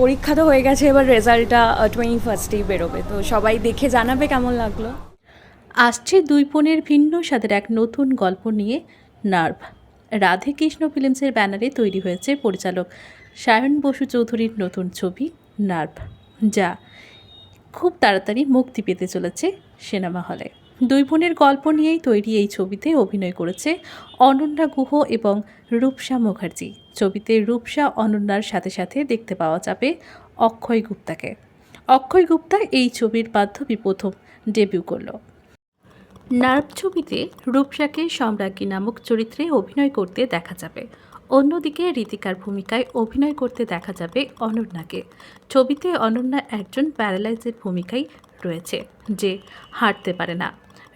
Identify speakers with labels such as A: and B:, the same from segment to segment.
A: পরীক্ষা তো হয়ে গেছে, এবার রেজাল্টটা টোয়েন্টি ফার্স্টেই বেরোবে। তো সবাই দেখে জানাবে কেমন লাগল।
B: আসছে দুই বোনের ভিন্ন স্বাদের এক নতুন গল্প নিয়ে নার্ভ। রাধে কৃষ্ণ ফিল্মসের ব্যানারে তৈরি হয়েছে পরিচালক সায়ন বসু চৌধুরীর নতুন ছবি, নার্ভ, যা খুব তাড়াতাড়ি মুক্তি পেতে চলেছে সিনেমা হলে। দুই বোনের গল্প নিয়েই তৈরি এই ছবিতে অভিনয় করেছে অনন্যা গুহ এবং রূপসা মুখার্জি। ছবিতে রূপসা অনন্যার সাথে সাথে দেখতে পাওয়া যাবে অক্ষয় গুপ্তাকে। অক্ষয় গুপ্তা এই ছবির মাধ্যমে প্রথম ডেবিউ করল। নার্ভ ছবিতে রূপসাকে সম্রাজ্ঞী নামক চরিত্রে অভিনয় করতে দেখা যাবে। অন্যদিকে রীতিকার ভূমিকায় অভিনয় করতে দেখা যাবে অনন্যাকে। ছবিতে অনন্যা একজন প্যারালাইজের ভূমিকায় রয়েছে, যে হাঁটতে পারে না।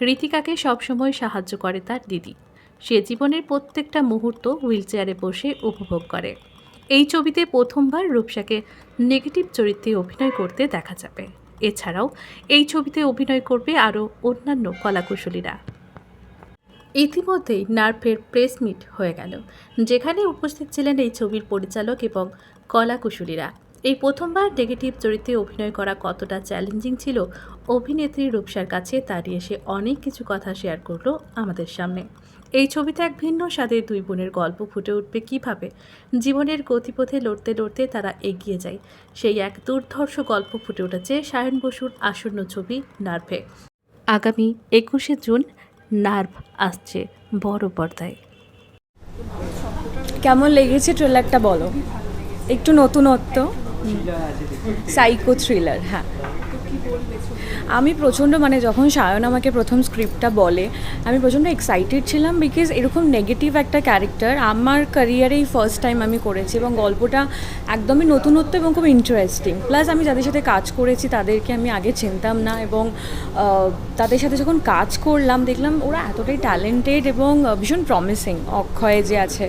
B: রীতিকাকে সবসময় সাহায্য করে তার দিদি। সে জীবনের প্রত্যেকটা মুহূর্ত হুইলচেয়ারে বসে উপভোগ করে। এই ছবিতে প্রথমবার রূপসাকে নেগেটিভ চরিত্রে অভিনয় করতে দেখা যাবে। এছাড়াও এই ছবিতে অভিনয় করবে আরও অন্যান্য কলাকুশলীরা। ইতিমধ্যেই নার্ভের প্রেস মিট হয়ে গেল, যেখানে উপস্থিত ছিলেন এই ছবির পরিচালক এবং কলাকুশলীরা। এই প্রথমবার নেগেটিভ চরিত্রে অভিনয় করা কতটা চ্যালেঞ্জিং ছিল, অভিনেত্রী রূপসার কাছে তা নিয়ে সে অনেক কিছু কথা শেয়ার করল আমাদের সামনে। এই ছবিতে এক ভিন্ন স্বাদের দুই বোনের গল্প ফুটে উঠবে কীভাবে? জীবনের গতিপথে লড়তে লড়তে তারা এগিয়ে যায়। সেই এক দুর্ধর্ষ গল্প ফুটে উঠেছে সায়ন বসুর আসন্ন ছবি নার্ভে। আগামী একুশে জুন নার্ভ আসছে বড় পর্দায়।
A: কেমন লেগেছে ট্রেলারটা বলো? একটু নতুনত্ব? সাইকো থ্রিলার হ্যাঁ। আমি প্রচণ্ড মানে যখন সায়ন আমাকে প্রথম স্ক্রিপ্টটা বলে, আমি প্রচণ্ড এক্সাইটেড ছিলাম বিকজ এরকম নেগেটিভ একটা ক্যারেক্টার আমার ক্যারিয়ারেই ফার্স্ট টাইম আমি করেছি এবং গল্পটা একদমই নতুনত্ব এবং খুব ইন্টারেস্টিং প্লাস আমি যাদের সাথে কাজ করেছি, তাদেরকে আমি আগে চিনতাম না এবং তাদের সাথে যখন কাজ করলাম, দেখলাম ওরা এতটাই ট্যালেন্টেড এবং ভীষণ প্রমিসিং অক্ষয় যে আছে।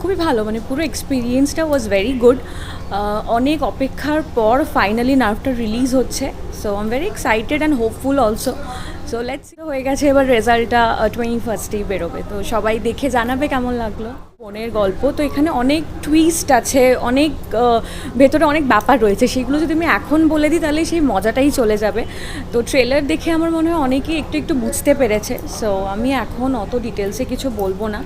A: খুবই ভালো মানে পুরো এক্সপিরিয়েন্সটা ওয়াজ ভেরি গুড অনেক অপেক্ষার পর ফাইনালি নার্ভটা রিলিজ হচ্ছে so I am very excited and hopeful also so let's হয়ে গেছে এবার রেজাল্টটা টোয়েন্টি ফার্স্টেই বেরোবে। তো সবাই দেখে জানাবে কেমন লাগল। বোনের গল্প। তো এখানে অনেক টুইস্ট আছে, অনেক ভেতরে অনেক ব্যাপার রয়েছে। সেগুলো যদি আমি এখন বলে দিই, তাহলে সেই মজাটাই চলে যাবে। তো ট্রেলার দেখে আমার মনে হয় অনেকেই একটু একটু বুঝতে পেরেছে। সো আমি এখন অত ডিটেলসে কিছু বলব না।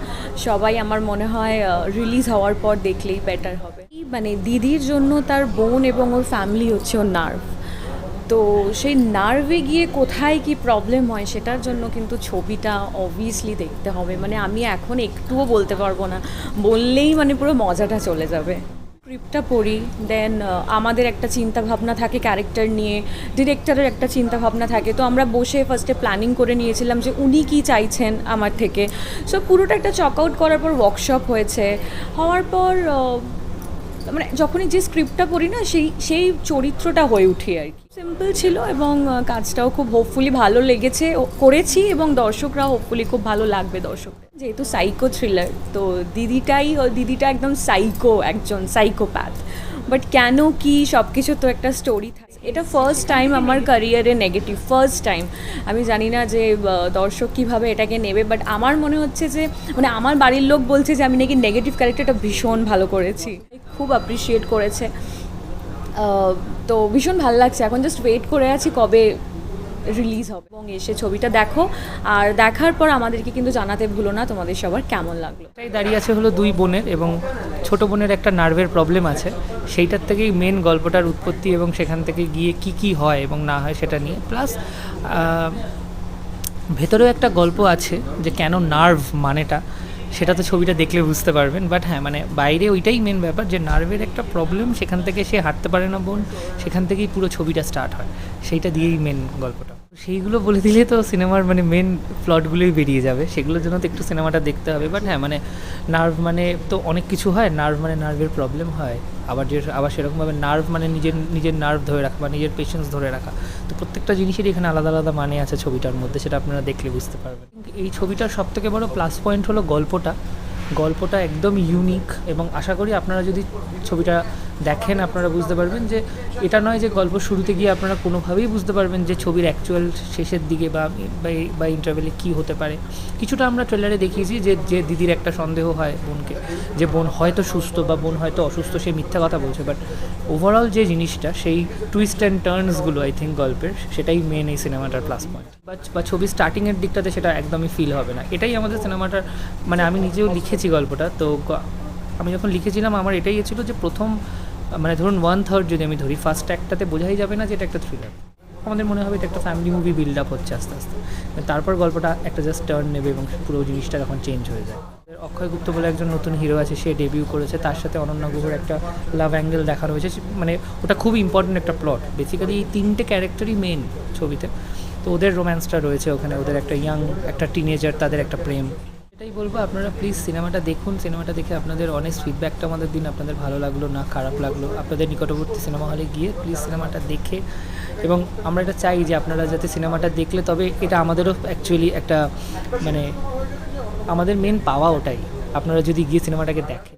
A: সবাই আমার মনে হয় রিলিজ হওয়ার পর দেখলেই বেটার হবে। মানে দিদির জন্য তার বোন এবং ওর ফ্যামিলি হচ্ছে ওর নার্ভ তো সেই নার্ভে গিয়ে কোথায় কি প্রবলেম হয় সেটার জন্য কিন্তু ছবিটা অবভিয়াসলি দেখতে হবে। মানে আমি এখন একটুও বলতে পারব না। বললেই মানে পুরো মজাটা চলে যাবে। স্ক্রিপ্টটা পড়ি দেন আমাদের একটা চিন্তা ভাবনা থাকে ক্যারেক্টার নিয়ে। ডিরেক্টরের একটা চিন্তা ভাবনা থাকে। তো আমরা বসে ফার্স্টে প্ল্যানিং করে নিয়েছিলাম যে উনি কি চাইছেন আমার থেকে। সো পুরোটা একটা চক আউট করার পর ওয়ার্কশপ হয়েছে। হওয়ার পর মানে যখনই যে স্ক্রিপ্টটা পড়ি না, সেই সেই চরিত্রটা হয়ে উঠি আর কি। সিম্পল ছিল এবং কাজটাও খুব হোপফুলি ভালো লেগেছে করেছি এবং দর্শকরা হোপফুলি খুব ভালো লাগবে দর্শক যেহেতু সাইকো থ্রিলার তো দিদিটাই দিদিটা একদম সাইকো একজন সাইকোপ্যাথ বাট কেন কি সব কিছু তো একটা স্টোরি থাকে। এটা ফার্স্ট টাইম আমার ক্যারিয়ারে নেগেটিভ ফার্স্ট টাইম আমি জানি না যে দর্শক কীভাবে এটাকে নেবে বাট আমার মনে হচ্ছে যে মানে আমার বাড়ির লোক বলছে যে, আমি নাকি নেগেটিভ ক্যারেক্টারটা ভীষণ ভালো করেছি। খুব অ্যাপ্রিসিয়েট করেছে। তো ভীষণ ভালো লাগছে। এখন জাস্ট ওয়েট করে আছি কবে রিলিজ হবে। এবং এসে ছবিটা দেখো। আর দেখার পর আমাদেরকে কিন্তু জানাতে ভুলো না, তোমাদের সবার কেমন লাগল।
C: এটাই দাঁড়িয়ে আছে হলো দুই বোনের এবং ছোট বোনের একটা নার্ভের প্রবলেম আছে। সেইটার থেকেই মেন গল্পটার উৎপত্তি এবং সেখান থেকে গিয়ে কি কি হয় এবং না হয় সেটা নিয়ে। প্লাস ভেতরেও একটা গল্প আছে যে কেন নার্ভ মানেটা। সেটা তো ছবিটা দেখলে বুঝতে পারবেন বাট হ্যাঁ মানে বাইরে ওইটাই মেন ব্যাপার যে নার্ভের একটা প্রবলেম সেখান থেকে সে হাঁটতে পারে না বোন, সেখান থেকেই পুরো ছবিটা স্টার্ট হয়। সেইটা দিয়েই মেন গল্পটা। সেইগুলো বলে দিলে তো সিনেমার মানে মেন প্লটগুলোই বেরিয়ে যাবে। সেগুলোর জন্য তো একটু সিনেমাটা দেখতে হবে বাট হ্যাঁ মানে নার্ভ মানে তো অনেক কিছু হয় নার্ভ মানে নার্ভের প্রবলেম হয়। আবার যে আবার সেরকমভাবে নার্ভ মানে নিজের নিজের নার্ভ ধরে রাখা বা নিজের পেশেন্স ধরে রাখা। তো প্রত্যেকটা জিনিসেরই এখানে আলাদা আলাদা মানে আছে ছবিটার মধ্যে, সেটা আপনারা দেখলে বুঝতে পারবেন। এই ছবিটার সবথেকে বড় প্লাস পয়েন্ট হলো গল্পটা। গল্পটা একদম ইউনিক এবং আশা করি আপনারা যদি ছবিটা দেখেন, আপনারা বুঝতে পারবেন যে এটা নয় যে গল্প শুরুতে গিয়ে আপনারা কোনোভাবেই বুঝতে পারবেন যে ছবির অ্যাকচুয়াল শেষের দিকে বা, বা- ইন্টারভেলে কী হতে পারে। কিছুটা আমরা ট্রেলারে দেখিয়েছি যে যে দিদির একটা সন্দেহ হয় বোনকে, যে বোন হয়তো সুস্থ বা বোন হয়তো অসুস্থ, সে মিথ্যা কথা বলছে বাট ওভারঅল যে জিনিসটা, সেই টুইস্ট অ্যান্ড টার্নসগুলো আই থিঙ্ক গল্পের, সেটাই মেন এই সিনেমাটার প্লাস পয়েন্ট বা ছবি স্টার্টিংয়ের দিকটাতে সেটা একদমই ফিল হবে না। এটাই আমাদের সিনেমাটার মানে আমি নিজেও লিখেছি গল্পটা, তো আমি যখন লিখেছিলাম, আমার এটাই ছিল যে প্রথম মানে ধরুন ওয়ান থার্ড যদি আমি ধরি ফার্স্ট একটাতে বোঝাই যাবে না যে এটা একটা থ্রিলার আমাদের মনে হবে এটা একটা ফ্যামিলি মুভি বিল্ড আপ হচ্ছে আস্তে আস্তে। তারপর গল্পটা একটা জাস্ট টার্ন নেবে এবং পুরো জিনিসটা তখন চেঞ্জ হয়ে যায়। অক্ষয় গুপ্ত বলে একজন নতুন হিরো আছে, সে ডেবিউ করেছে, তার সাথে অনন্যা গুহর একটা লাভ অ্যাঙ্গেল দেখানো হয়েছে। মানে ওটা খুব ইম্পর্টেন্ট একটা প্লট বেসিক্যালি এই তিনটে ক্যারেক্টারই মেন ছবিতে। তো ওদের রোম্যান্সটা রয়েছে ওখানে, ওদের একটা ইয়াং একটা টিনেজার তাদের একটা প্রেম। এটাই বলব, আপনারা প্লিজ সিনেমাটা দেখুন, সিনেমাটা দেখে আপনাদের অনেস্ট ফিডব্যাকটা আমাদের দিন, আপনাদের ভালো লাগল না, খারাপ লাগল, আপনাদের নিকটবর্তী সিনেমা হলে গিয়ে প্লিজ সিনেমাটা দেখে। এবং আমরা এটা চাই যে আপনারা যাতে সিনেমাটা দেখলে, তবে এটা আমাদেরও অ্যাকচুয়ালি একটা মানে আমাদের মেন পাওয়া ওটাই। আপনারা যদি গিয়ে সিনেমাটাকে দেখেন।